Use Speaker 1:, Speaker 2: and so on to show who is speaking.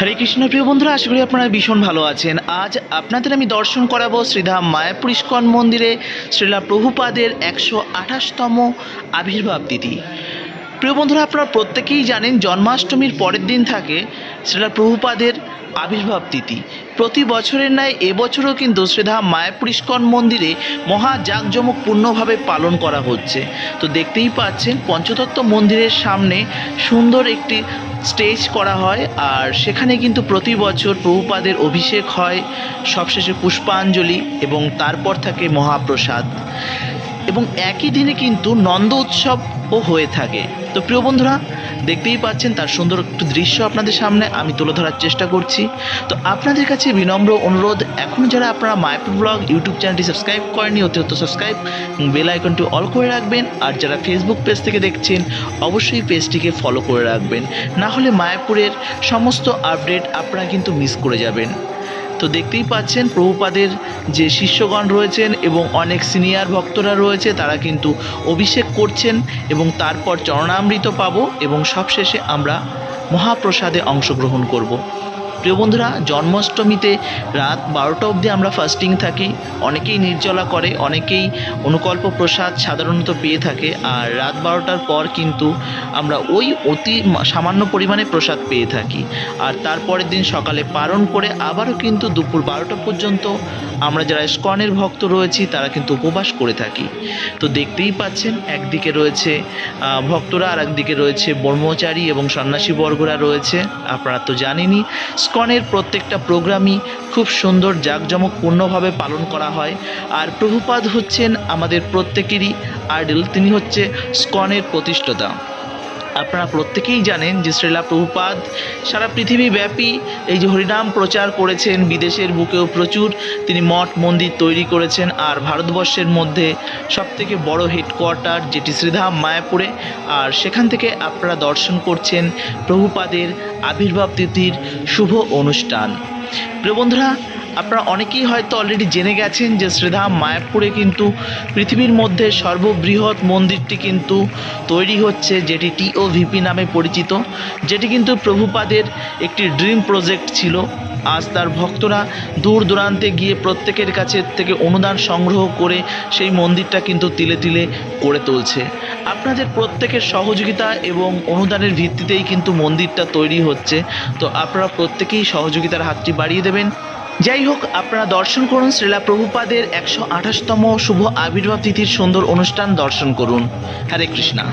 Speaker 1: হরে কৃষ্ণ, প্রিয় বন্ধুরা, আশা করি আপনারা ভীষণ ভালো আছেন। আজ আপনাদের আমি দর্শন করাবো শ্রীধাম মায়াপুর ইস্কন মন্দিরে শ্রীলা প্রভুপাদের একশো আঠাশতম আবির্ভাব তিথি। প্রিয় বন্ধুরা, আপনারা প্রত্যেকেই জানেন জন্মাষ্টমীর পরের দিন থাকে শ্রীলা প্রভুপাদের আবির্ভাব তিথি। প্রতি বছরের ন্যায় এবছরও কিন্তু শ্রীধাম মায়াপুর ইস্কন মন্দিরে মহা জাঁকজমকপূর্ণভাবে পালন করা হচ্ছে। তো দেখতেই পাচ্ছেন, পঞ্চতত্ত্ব মন্দিরের সামনে সুন্দর একটি স্টেজ করা হয় আর সেখানে কিন্তু প্রতি বছর প্রভুপাদের অভিষেক হয়। সবশেষে পুষ্পাঞ্জলি এবং তারপর থাকে মহাপ্রসাদ। এবং একই দিনে কিন্তু নন্দ উৎসবও হয়ে থাকে। তো প্রিয় বন্ধুরা, দেখতেই পাচ্ছেন তার সুন্দর একটু দৃশ্য আপনাদের সামনে, আমি তুলে ধরার চেষ্টা করছি। তো আপনাদের কাছে বিনম্র অনুরোধ, এখন যারা আপনারা মায়াপুর ব্লগ, ইউটিউব চ্যানেলটি সাবস্ক্রাইব করেনি অতিরিক্ত সাবস্ক্রাইব বেল আইকনটি অল করে রাখবেন। আর যারা ফেসবুক পেজ থেকে দেখছেন, অবশ্যই পেজটিকে ফলো করে রাখবেন। না হলে মায়াপুরের সমস্ত আপডেট আপনারা কিন্তু মিস করে যাবেন। তো দেখতেই পাচ্ছেন প্রভুপাদের যে শিষ্যগণ রয়েছেন এবং অনেক সিনিয়র ভক্তরা রয়েছে, তারা কিন্তু অভিষেক করছেন এবং তারপর চরণামৃত পাব এবং সবশেষে আমরা মহাপ্রসাদে অংশগ্রহণ করব। প্রিয় বন্ধুরা, জন্মাষ্টমীতে রাত বারোটা অবধি আমরা ফাস্টিং থাকি। অনেকেই নির্জলা করে, অনেকেই অনুকল্প প্রসাদ সাধারণত পেয়ে থাকে। আর রাত বারোটার পর কিন্তু আমরা ওই অতি সামান্য পরিমাণে প্রসাদ পেয়ে থাকি। আর তারপরের দিন সকালে পালন করে আবারও কিন্তু দুপুর বারোটা পর্যন্ত আমরা যারা স্কনের ভক্ত রয়েছি, তারা কিন্তু উপবাস করে থাকি। তো দেখতেই পাচ্ছেন, একদিকে রয়েছে ভক্তরা আর একদিকে রয়েছে ব্রহ্মচারী এবং সন্ন্যাসী বর্গরা রয়েছে। আপনারা তো জানেনই স্কনের প্রত্যেকটা প্রোগ্রামই খুব সুন্দর, জাঁকজমকপূর্ণভাবে পালন করা হয়। আর প্রভুপাদ হচ্ছেন আমাদের প্রত্যেকেরই আইডল, তিনি হচ্ছে স্কনের প্রতিষ্ঠাতা। আপনারা প্রত্যেকেই জানেন যে শ্রীলা প্রভুপাদ সারা পৃথিবীব্যাপী এই যে হরিনাম প্রচার করেছেন, বিদেশের বুকেও প্রচুর তিনি মঠ মন্দির তৈরি করেছেন আর ভারতবর্ষের মধ্যে সবথেকে বড় হেডকোয়ার্টার যেটি শ্রীধাম মায়াপুরে আর সেখান থেকে আপনারা দর্শন করছেন প্রভুপাদের আবির্ভাব তিথির শুভ অনুষ্ঠান। প্রিয় বন্ধুরা আপনারা অনেকেই হয়তো অলরেডি জেনে গেছেন যে শ্রীধাম মায়াপুরে কিন্তু পৃথিবীর মধ্যে সর্ববৃহৎ মন্দিরটি কিন্তু তৈরি হচ্ছে, যেটি টিওভিপি নামে পরিচিত, যেটি কিন্তু প্রভুপাদের একটি ড্রিম প্রজেক্ট ছিল। আজ তার ভক্তরা দূর দূরান্তে গিয়ে প্রত্যেকের কাছে থেকে অনুদান সংগ্রহ করে সেই মন্দিরটা কিন্তু তিলে তিলে করে তুলছে। আপনাদের প্রত্যেকের সহযোগিতা এবং অনুদানের ভিত্তিতেই কিন্তু মন্দিরটা তৈরি হচ্ছে। তো আপনারা প্রত্যেকেই সহযোগিতার হাতটি বাড়িয়ে দেবেন। যাই হোক, আপনারা দর্শন করুন শ্রীলা প্রভুপাদের একশো আঠাশতম শুভ আবির্ভাব তিথির সুন্দর অনুষ্ঠান দর্শন করুন। হরে কৃষ্ণা।